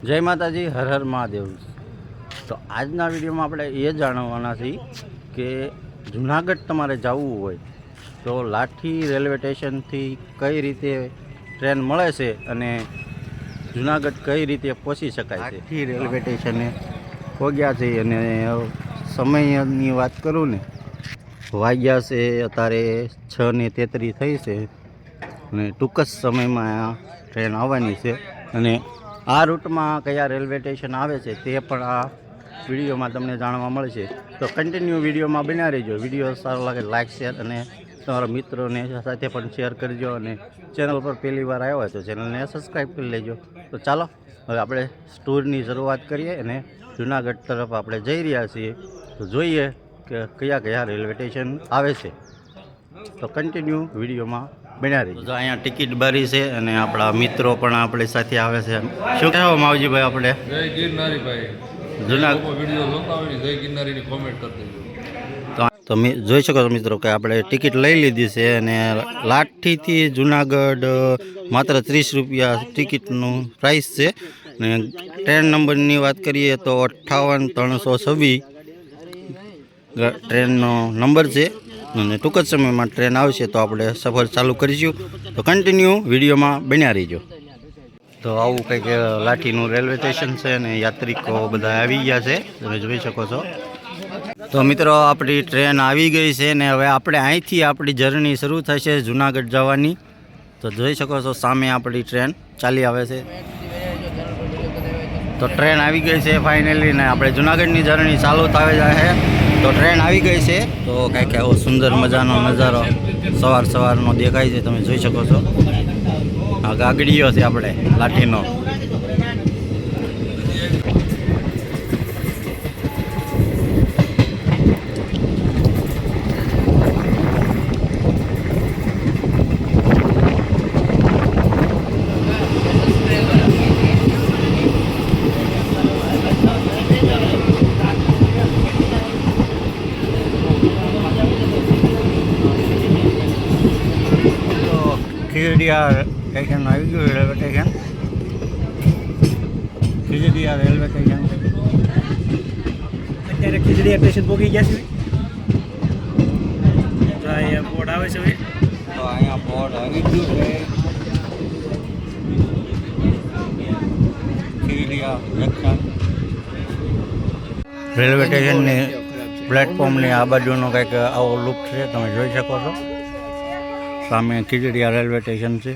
જય માતાજી હર હર મહાદેવ. તો આજના વિડીયોમાં આપણે એ જાણવાના છીએ કે જુનાગઢ તમારે જવું હોય તો લાઠી રેલવે સ્ટેશનથી કઈ રીતે ટ્રેન મળે છે અને જુનાગઢ કઈ રીતે પહોંચી શકાય છે? લાઠી રેલવે સ્ટેશને પહોંચ્યા છે અને સમયની વાત કરું ને વાગ્યા છે અત્યારે છ ને તેત્રીસ થઈ છે અને ટૂંક જ સમયમાં ટ્રેન આવવાની છે અને આ રૂટમાં કયા રેલવે સ્ટેશન આવે છે તે પણ આ વિડીયોમાં તમને જાણવા મળશે. તો કન્ટિન્યુ વિડીયોમાં બન્યા રહેજો. વીડિયો સારો લાગે લાઇક શેર અને તમારા મિત્રોને સાથે પણ શેર કરજો અને ચેનલ પર પહેલી વાર આવ્યો હોય તો ચેનલને સબસ્ક્રાઈબ કરી લેજો. તો ચાલો, હવે આપણે ટૂરની શરૂઆત કરીએ અને જુનાગઢ તરફ આપણે જઈ રહ્યા છીએ. તો જોઈએ કે કયા કયા રેલવે સ્ટેશન આવે છે. તો કન્ટિન્યુ વિડીયોમાં બન્યા રહી તો અહીંયા ટિકિટ બારી છે અને આપણા મિત્રો પણ આપણી સાથે આવે છે. શું કહેવા માવજીભાઈ આપણે? જય ગિરનારી ભાઈ જુના વીડિયો જોતા હોય જય ગિરનારીની કોમેન્ટ કરી દેજો. તો તમે જોઈ શકો છો મિત્રો કે આપણે ટિકિટ લઈ લીધી છે અને લાઠીથી જુનાગઢ માત્ર ત્રીસ રૂપિયા ટિકિટનું પ્રાઇસ છે. અને ટ્રેન નંબરની વાત કરીએ તો અઠ્ઠાવન ત્રણસો છવ્વીસ ટ્રેનનો નંબર છે. અને ટૂંક જ સમયમાં ટ્રેન આવશે તો આપણે સફર ચાલુ કરીશું. તો કન્ટિન્યુ વિડીયોમાં બન્યા રહીજો. તો આવું કંઈક લાઠીનું રેલવે સ્ટેશન છે અને યાત્રિકો બધા આવી ગયા છે. તમે જોઈ શકો છો. તો મિત્રો, આપણી ટ્રેન આવી ગઈ છે ને હવે આપણે અહીંથી આપણી જર્ની શરૂ થશે જુનાગઢ જવાની. તો જોઈ શકો છો, સામે આપણી ટ્રેન ચાલી આવે છે. તો ટ્રેન આવી ગઈ છે ફાઇનલી ને આપણે જુનાગઢની જર્ની ચાલુ થાય જાય છે તો ટ્રેન આવી ગઈ છે. તો કંઈક આવો સુંદર મજાનો નજારો સવાર સવારનો દેખાય છે, તમે જોઈ શકો છો. આ ગાગડીઓ છે આપણે, લાઠીનો. ખીજડીયા સ્ટેશન આવી ગયું railway station Khijadiya railway station અત્યારે ખીચડી સ્ટેશન પહોંચી ગયા છે. તો અહીંયા બોર્ડ આવે છે તો અહીંયા બોર્ડ આવી ગયું છે. ખીજડીયા જંકશન રેલવે સ્ટેશનની પ્લેટફોર્મની આ બાજુનો કંઈક આવો લુક છે તમે જોઈ શકો છો. સામે ખીજડીયા રેલવે સ્ટેશન છે.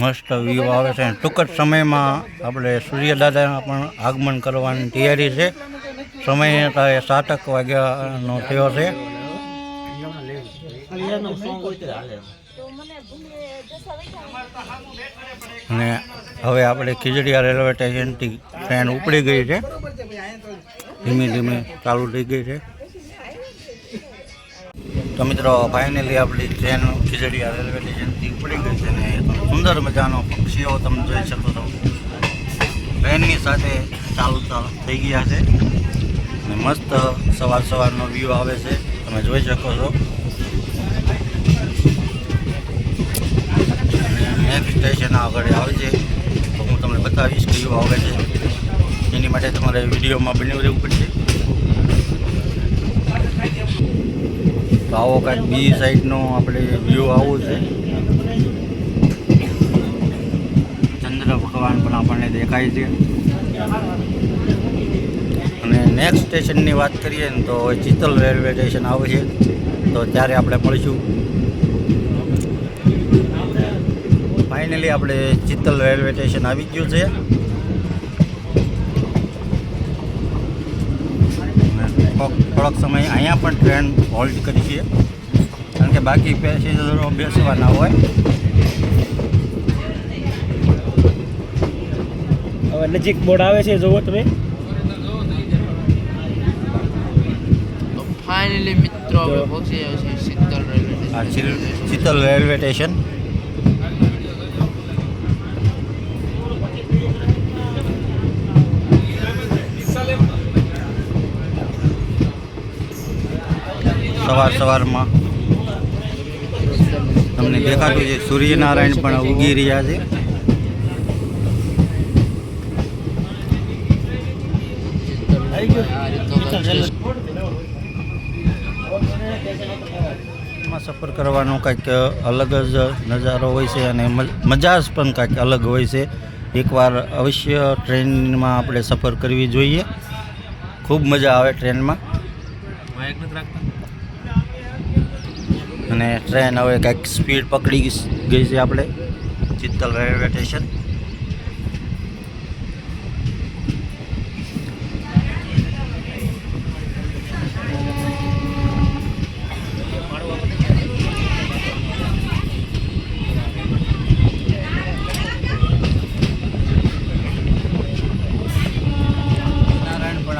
મસ્ત વ્યૂ આવે છે. ટૂંક જ સમયમાં આપણે સૂર્યદાદાના પણ આગમન કરવાની તૈયારી છે. સમય સાતક વાગ્યાનો થયો છે. અને હવે આપણે ખીજડીયા રેલવે સ્ટેશનથી ટ્રેન ઉપડી ગઈ છે. ધીમે ધીમે ચાલુ થઈ ગઈ છે. તો મિત્રો ફાઇનલી આપણી ટ્રેન ખીજડીયા રેલવે સ્ટેશનથી ઉપડી ગઈ છે ને સુંદર મજાનો પક્ષીઓ તમે જોઈ શકો છો. ટ્રેનની સાથે ચાલુ ચાલુ થઈ ગયા છે. અને મસ્ત સવાર સવારનો વ્યૂ આવે છે. તમે જોઈ શકો છો. નેક્સ્ટ સ્ટેશન આગળ આવે છે. તો હું તમને બતાવીશ વ્યૂ આવે છે. એની માટે તમારે વિડીયોમાં બની રહેવું પડશે. તો આવો કાંઈક બી સાઈડનો આપણે વ્યૂ આવો છે. ચંદ્ર ભગવાન પણ આપણને દેખાય છે. અને નેક્સ્ટ સ્ટેશનની વાત કરીએ ને તો ચિત્તલ રેલવે સ્ટેશન આવે છે. તો ત્યારે આપણે મળીશું. ફાઇનલી આપણે ચિત્તલ રેલવે સ્ટેશન આવી ગયું છે અને થોડોક સમય અહીંયા પણ ટ્રેન હોલ્ડ કરી છે. કારણ કે બાકી પેસેન્જરો બેસવાના હોય. હવે નજીક બોર્ડ આવે છે જોવો તમે. તો ફાઇનલી મિત્રો પહોંચી છીએ શીતલ રેલવે આ ચિલ- રેલવે સ્ટેશન સવાર સવારમાં તમને દેખાતું છે, સૂર્યનારાયણ પણ ઉગી રહ્યા છે. સફર કરવાનો કંઈક અલગ જ નજારો હોય છે અને મજા જ પણ કંઈક અલગ હોય છે. એકવાર અવશ્ય ટ્રેનમાં આપણે સફર કરવી જોઈએ. ખૂબ મજા આવે ટ્રેનમાં. અને ટ્રેન હવે કંઈક સ્પીડ પકડી ગઈ છે આપણે. ચિત્તલ રેલવે સ્ટેશન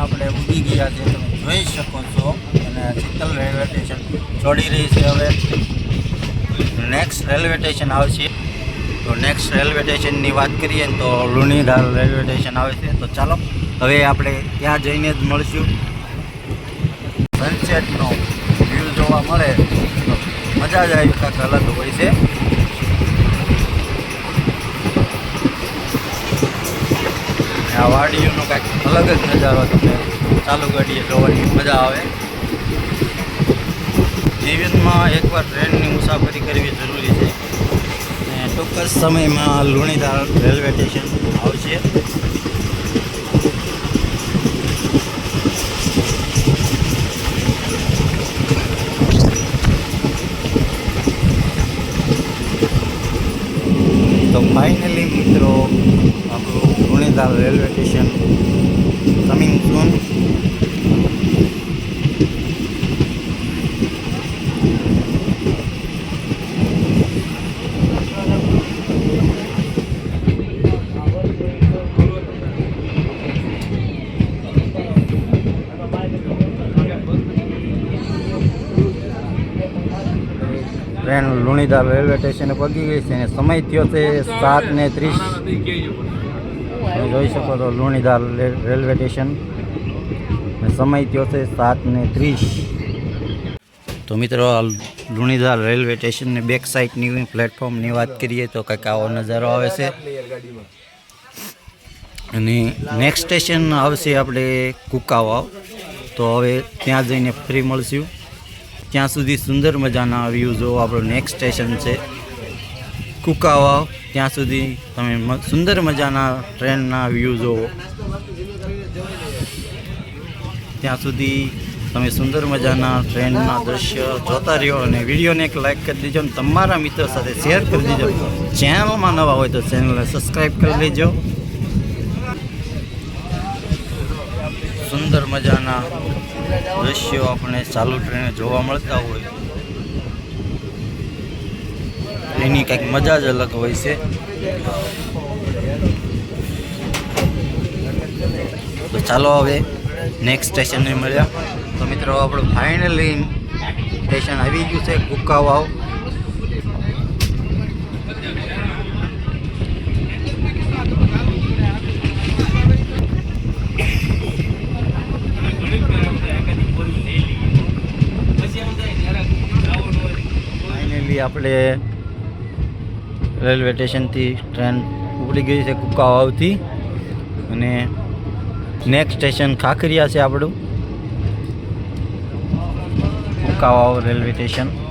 આપણે ઉડી ગયા છે, તમે જોઈ શકો છો અને ચિત્તલ રેલવે છોડી રહી છે હવે. નેક્સ્ટ રેલવે સ્ટેશન આવશે. તો નેક્સ્ટ રેલવે સ્ટેશનની વાત કરીએ તો લુણીધાર રેલવે સ્ટેશન આવે છે. તો ચાલો, હવે આપણે ત્યાં જઈને જ મળશું. સનસેટનો વ્યૂ જોવા મળે. તો મજા જ આવી, કાંક અલગ હોય છે. આ વાડીઓનો કાંઈક અલગ જ નજારો તમને ચાલુ ગાડીએ જોવાની મજા આવે. જીવનમાં એકવાર ટ્રેનની મુસાફરી કરવી જરૂરી છે. અને ટૂંક સમયમાં લુણીધાર રેલવે સ્ટેશન આવશે. તો ફાઇનલી મિત્રો, આપણું Lunidhar railway station coming soon Lunidhar railway સ્ટેશને પગી ગઈ છે અને સમય થયો છે સાત ને ત્રીસ. તમે જોઈ શકો છો લુણીધાર રેલવે સ્ટેશન સમય થયો છે સાત ને ત્રીસ. તો મિત્રો લુણીધાર રેલવે સ્ટેશનની બેક સાઈડની પ્લેટફોર્મની વાત કરીએ તો કંઈક આવો નજારો આવે છે. અને નેક્સ્ટ સ્ટેશન આવશે આપણે કુકાવાવ. તો હવે ત્યાં જઈને ફ્રી મળશું. ત્યાં સુધી સુંદર મજાના વ્યૂ જો આપણું નેક્સ્ટ સ્ટેશન છે કુકાવાવ ત્યાં સુધી તમે સુંદર મજાના ટ્રેનના વ્યૂ જુઓ ત્યાં સુધી તમે સુંદર મજાના ટ્રેનના દ્રશ્ય જોતા રહ્યો અને વિડીયોને એક લાઇક કરી દેજો અને તમારા મિત્રો સાથે શેર કરી દેજો. ચેનલમાં નવા હોય તો ચેનલને સબસ્ક્રાઈબ કરી લેજો. સુંદર મજાના દ્રશ્યો આપણે ચાલુ ટ્રેને જોવા મળતા હોય. એની કંઈક મજા જ અલગ હોય છે. તો ચાલો હવે નેક્સ્ટ સ્ટેશને મળ્યા. તો મિત્રો, આપણું ફાઇનલી સ્ટેશન આવી ગયું છે કુકાવાવ ફાઇનલી આપણે રેલવે સ્ટેશનથી ટ્રેન ઉપડી ગઈ છે કુકાવાવથી. અને નેક્સ્ટ સ્ટેશન ખાખરિયા છે આપણું. Kukavav railway station.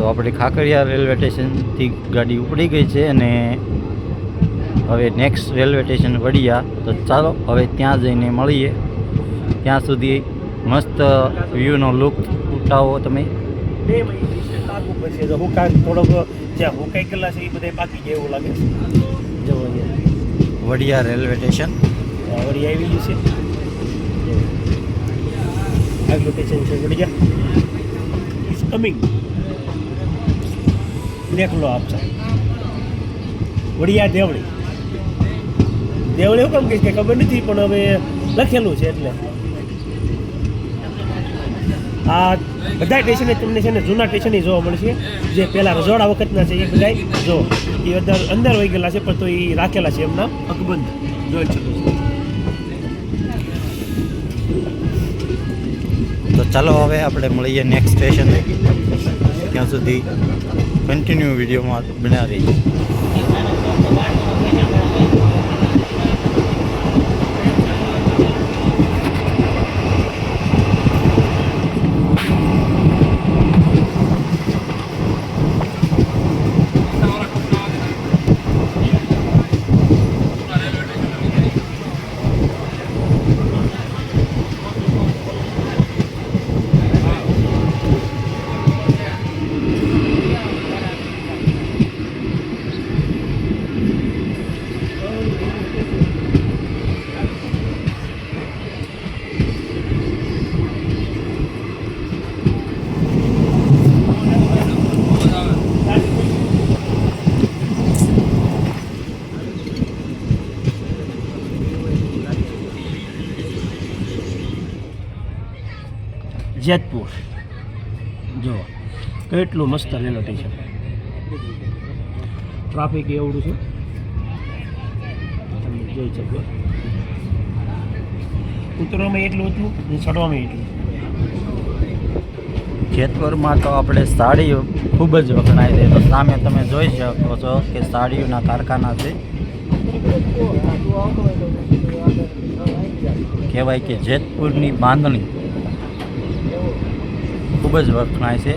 તો આપણે ખાખરિયા રેલવે સ્ટેશનથી ગાડી ઉપડી ગઈ છે અને હવે નેક્સ્ટ રેલવે સ્ટેશન વડિયા. તો ચાલો હવે ત્યાં જઈને મળીએ. ત્યાં સુધી મસ્ત વ્યૂનો લુક ઉઠાવો તમે. Vadia railway station. વડિયા આવી ગયું છે. આગલું સ્ટેશન છે વડિયા. ઇઝ કમિંગ દેખ લો આપ સાહેબ વડિયા દેવળી. દેવળી હું કેમ કહીશ કે ખબર નથી, પણ હવે લખેલું છે એટલે. આ બધા સ્ટેશને તમને છે ને જૂના સ્ટેશને જોવા મળશે. જે પહેલાં રજોડા વખતના છે એ બધા જો. એ અંદર અંદર વહી ગયેલા છે, પણ તો એ રાખેલા છે એમના. અકબંધ. જોઈ શકો તો ચાલો હવે આપણે મળીએ નેક્સ્ટ સ્ટેશન ત્યાં સુધી કન્ટિન્યુ વિડીયોમાં બન્યા રહીએ. જેતપુર. જો કેટલું મસ્ત રેલટી છે ટ્રાફિક એવડું છે. તમે જોઈ શકો. ઉતરવામાં એટલું હતું ને ચડવામાં એટલું. જેતપુરમાં તો આપણે સાડીઓ ખૂબ જ વખણાય છે. તો સામે તમે જોઈ શકો છો કે સાડીઓના કારખાના છે. કહેવાય કે જેતપુરની બાંધણી ખૂબ જ વખણાય છે.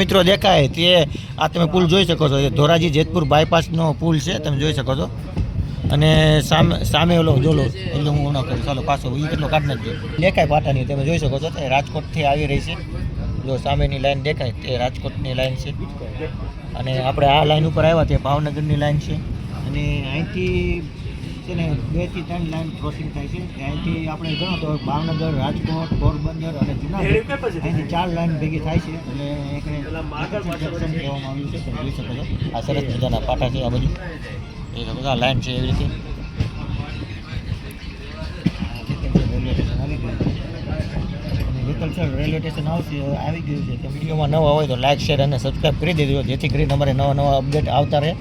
મિત્રો દેખાય તે આ તમે પુલ જોઈ શકો છો. ધોરાજી જેતપુર બાયપાસનો પુલ છે, તમે જોઈ શકો છો. અને સામે સામે ઓલો જોલો એટલે હું ન કરું, ચાલો પાછો એ કેટલો કાઢ નાખજો. દેખાય પાટાની, તમે જોઈ શકો છો તે રાજકોટથી આવી રહી છે. જો સામેની લાઈન દેખાય, તે રાજકોટની લાઈન છે. અને આપણે આ લાઈન ઉપર આવ્યા તે ભાવનગરની લાઈન છે. અને અહીંથી છે ને બેથી ત્રણ લાઈન ક્રોસિંગ થાય છે. અહીંથી આપણે ગણો તો ભાવનગર, રાજકોટ, પોરબંદર અને જુનાગઢ અહીંથી ચાર લાઈન ભેગી થાય છે. જંકશન કહેવામાં આવ્યું છે. તમે આ સરસ મજાના પાટા છે આ બધું એ બધા લાઈન છે એવી રીતે. વિકલ્સર રેલવે સ્ટેશન આવશે આવી ગયું છે. તો વિડીયોમાં નવા હોય તો લાઈક શેર અને સબસ્ક્રાઈબ કરી દેજો, જેથી કરીને અમારે નવા નવા અપડેટ આવતા રહે.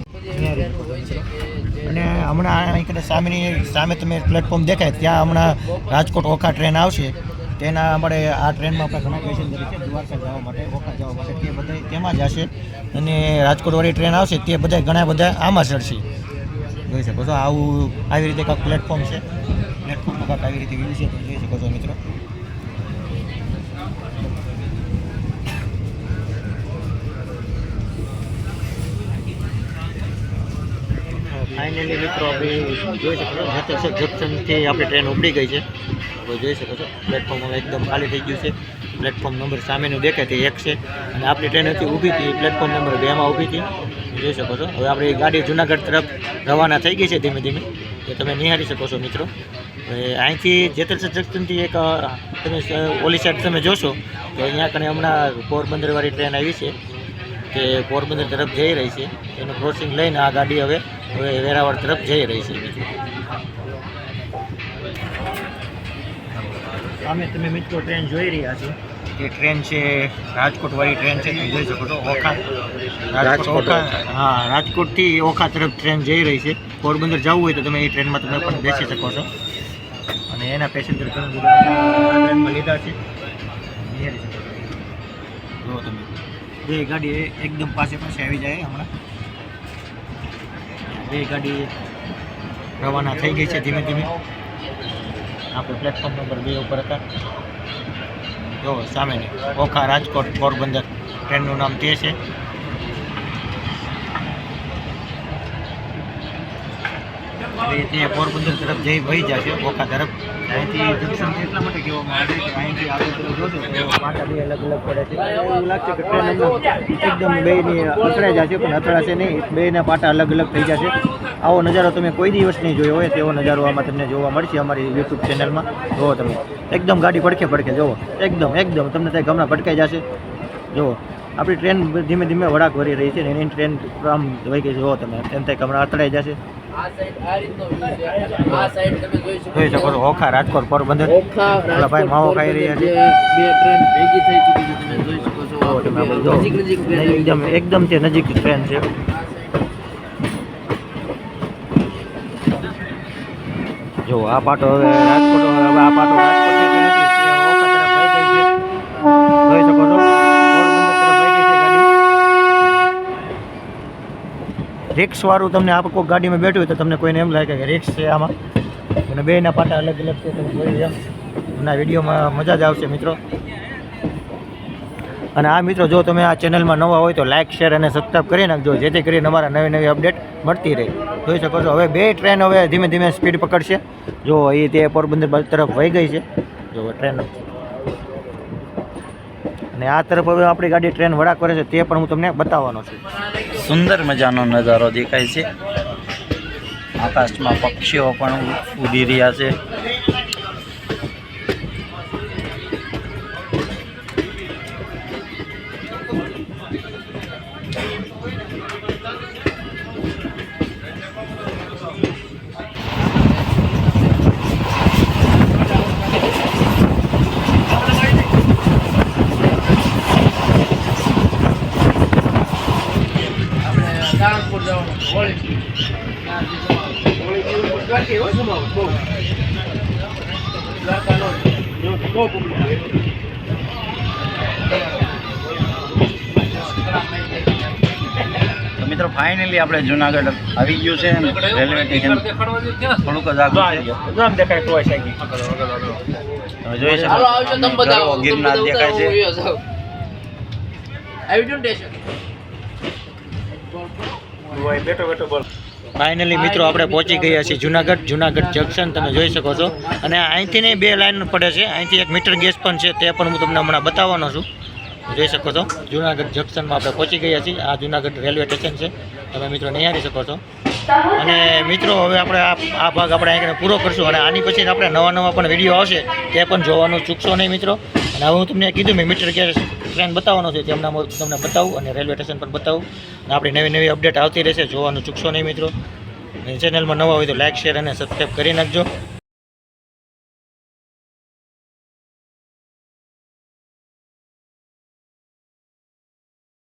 અને હમણાં એકડે સામેની, સામે તમે પ્લેટફોર્મ દેખાય, ત્યાં હમણાં રાજકોટ ઓખા ટ્રેન આવશે. તેના અમારે આ ટ્રેનમાં આપણે ઘણા પેસેન્જર છે, દ્વારકા જવા માટે, ઓખા જવા માટે, તે બધા તેમાં જ હશે. અને રાજકોટવાળી ટ્રેન આવશે, તે બધા ઘણા બધા આમાં ચડશે જોઈ શકો છો, આવું, આવી રીતે કાંઈક પ્લેટફોર્મ છે. પ્લેટફોર્મમાં કાંઈક આવી રીતે વ્યૂ છે તમે જોઈ શકો છો મિત્રો. ફાઇનલી મિત્રો આપણે જોઈ શકો છો જતરસર જંકશનથી આપણી ટ્રેન ઉપડી ગઈ છે. હવે જોઈ શકો છો પ્લેટફોર્મ હવે એકદમ ખાલી થઈ ગયું છે. પ્લેટફોર્મ નંબર સામેનું દેખાય તે એક છે. અને આપણી ટ્રેન હતી ઊભી હતી પ્લેટફોર્મ નંબર બેમાં ઊભી હતી. જોઈ શકો છો, હવે આપણી ગાડી જુનાગઢ તરફ રવાના થઈ ગઈ છે ધીમે ધીમે. એ તમે નિહાળી શકો છો મિત્રો. હવે અહીંથી જેતલસર જંકશનથી એક તમે ઓલી સાઈડ તમે જોશો, તો અહીંયા કણે હમણાં પોરબંદરવાળી ટ્રેન આવી છે, કે પોરબંદર તરફ જઈ રહી છે. એનું ક્રોસિંગ લઈને આ ગાડી હવે હવે વેરાવળ તરફ જઈ રહી છે. બીજું સામે તમે મિત્રો ટ્રેન જોઈ રહ્યા છો. એ ટ્રેન છે રાજકોટવાળી ટ્રેન છે તમે જોઈ શકો છો ઓખા. રાજકોટ રાજકોટ ઓખા હા રાજકોટથી ઓખા તરફ ટ્રેન જઈ રહી છે. પોરબંદર જવું હોય તો તમે એ ટ્રેનમાં તમે પણ બેસી શકો છો. અને એના પેસેન્જર ઘણા બધા ટ્રેનમાં લીધા છે. જુઓ તમે. બે ગાડી એ- એકદમ પાસે પાસે આવી જાય હમણાં. બે ગાડી રવાના થઈ ગઈ છે ધીમે ધીમે. આપણે પ્લેટફોર્મ નંબર બે ઉપર હતા. જો સામેની ઓખા રાજકોટ પોરબંદર ટ્રેનનું નામ તે છે. હવે તે પોરબંદર તરફ જઈ વહી જશે ઓખા તરફ. અહીંથી જંકશન એટલા માટે કહેવામાં આવે કે અહીંથી આગળ પાટા બે અલગ અલગ પડે છે. એવું લાગશે કે ટ્રેન એકદમ બેની અથડાઈ જશે, પણ અથડાશે નહીં. બેના પાટા અલગ અલગ થઈ જશે. આવો નજારો તમે કોઈ દિવસ નહીં જોયો હોય, તેવો નજારો આમાં તમને જોવા મળશે અમારી યુટ્યુબ ચેનલમાં જુઓ તમે. એકદમ ગાડી પડખે પડખે, જુઓ. એકદમ એકદમ. તમને ત્યાં ગમણા ભટકાઈ જશે. જુઓ. આપણી ટ્રેન ધીમે ધીમે વળાક ભરી રહી છે એની ટ્રેન આમ વહી ગઈ જુઓ તમે. એમ થાય ગમણા અથડાઈ જશે. જોઈ શકો છો. ઓખા રાજકોટ પોરબંદર. ઓખા ભાઈ માવો ખાઈ રહ્યા છે. બે ટ્રેન ભેગી થઈ ચૂકી છે. તમે જોઈ શકો છો. તમે નજીક નજીક એકદમ તે નજીક ટ્રેન છે. જો આ પાટો હવે રાજકોટ હવે આ પાટો રાજકોટ ગાડી રિક્સ વાળું તમને આપ કોઈ ગાડીમાં બેઠું હોય તો તમને કોઈને એમ લાગે કે રિક્સ છે આમાં. અને બેના પાટા અલગ અલગ છે, તમે જોયું એમ. અને આ વિડીયોમાં મજા જ આવશે મિત્રો. અને આ મિત્રો, જો તમે આ ચેનલમાં નવા હોય તો લાઇક શેર અને સબસ્ક્રાઈબ કરી નાખજો, જેથી કરીને અમારા નવી નવી અપડેટ મળતી રહે. જોઈ શકો છો, હવે બે ટ્રેન હવે ધીમે ધીમે સ્પીડ પકડશે. જો એ તે પોરબંદર તરફ વહી ગઈ છે. જો ટ્રેન અને આ તરફ હવે આપણી ગાડી ટ્રેન વડા કરે છે તે પણ હું તમને બતાવવાનો છું. સુંદર મજાનો નજારો દેખાય છે. આકાશમાં પક્ષીઓ પણ ઉડી રહ્યા છે. મિત્રો ફાઇનલી આપણે જુનાગઢ આવી ગયું છે રેલવે સ્ટેશન થોડુંક જ આગળ છે દેખાય તો તમે જોઈ શકો. ગિરનાર દેખાય છે. ઉતારો, હું આવી ગયું સ્ટેશન બેઠો બેઠો બોલ. ફાઇનલી મિત્રો, આપણે પહોંચી ગયા છીએ જુનાગઢ. જુનાગઢ જંકશન તમે જોઈ શકો છો. અને અહીંથી બે લાઈન પડે છે. અહીંથી એક મીટર ગેસ પણ છે. તે પણ હું તમને હમણાં બતાવવાનો છું. જોઈ શકો છો. જુનાગઢ જંકશનમાં આપણે પહોંચી ગયા છીએ. આ જુનાગઢ રેલવે સ્ટેશન છે. તમે મિત્રો નિહાળી શકો છો. અને મિત્રો, હવે આપણે આ આ ભાગ આપણે અહીંયા પૂરો કરશું. અને આની પછી આપણે નવા નવા પણ વીડિયો આવશે. તે પણ જોવાનું ચૂકશો નહીં, મિત્રો. અને હવે હું તમને કીધું, મેં મીટર ગેસ ટ્રેન બતાવવાનો છે તેમના તમને બતાવું અને રેલવે સ્ટેશન પર બતાવું. અને આપણી નવી નવી અપડેટ આવતી રહેશે, જોવાનું ચૂકશો નહીં મિત્રો. ચેનલમાં નવા હોય તો લાઇક શેર અને સબસ્ક્રાઈબ કરી નાખજો.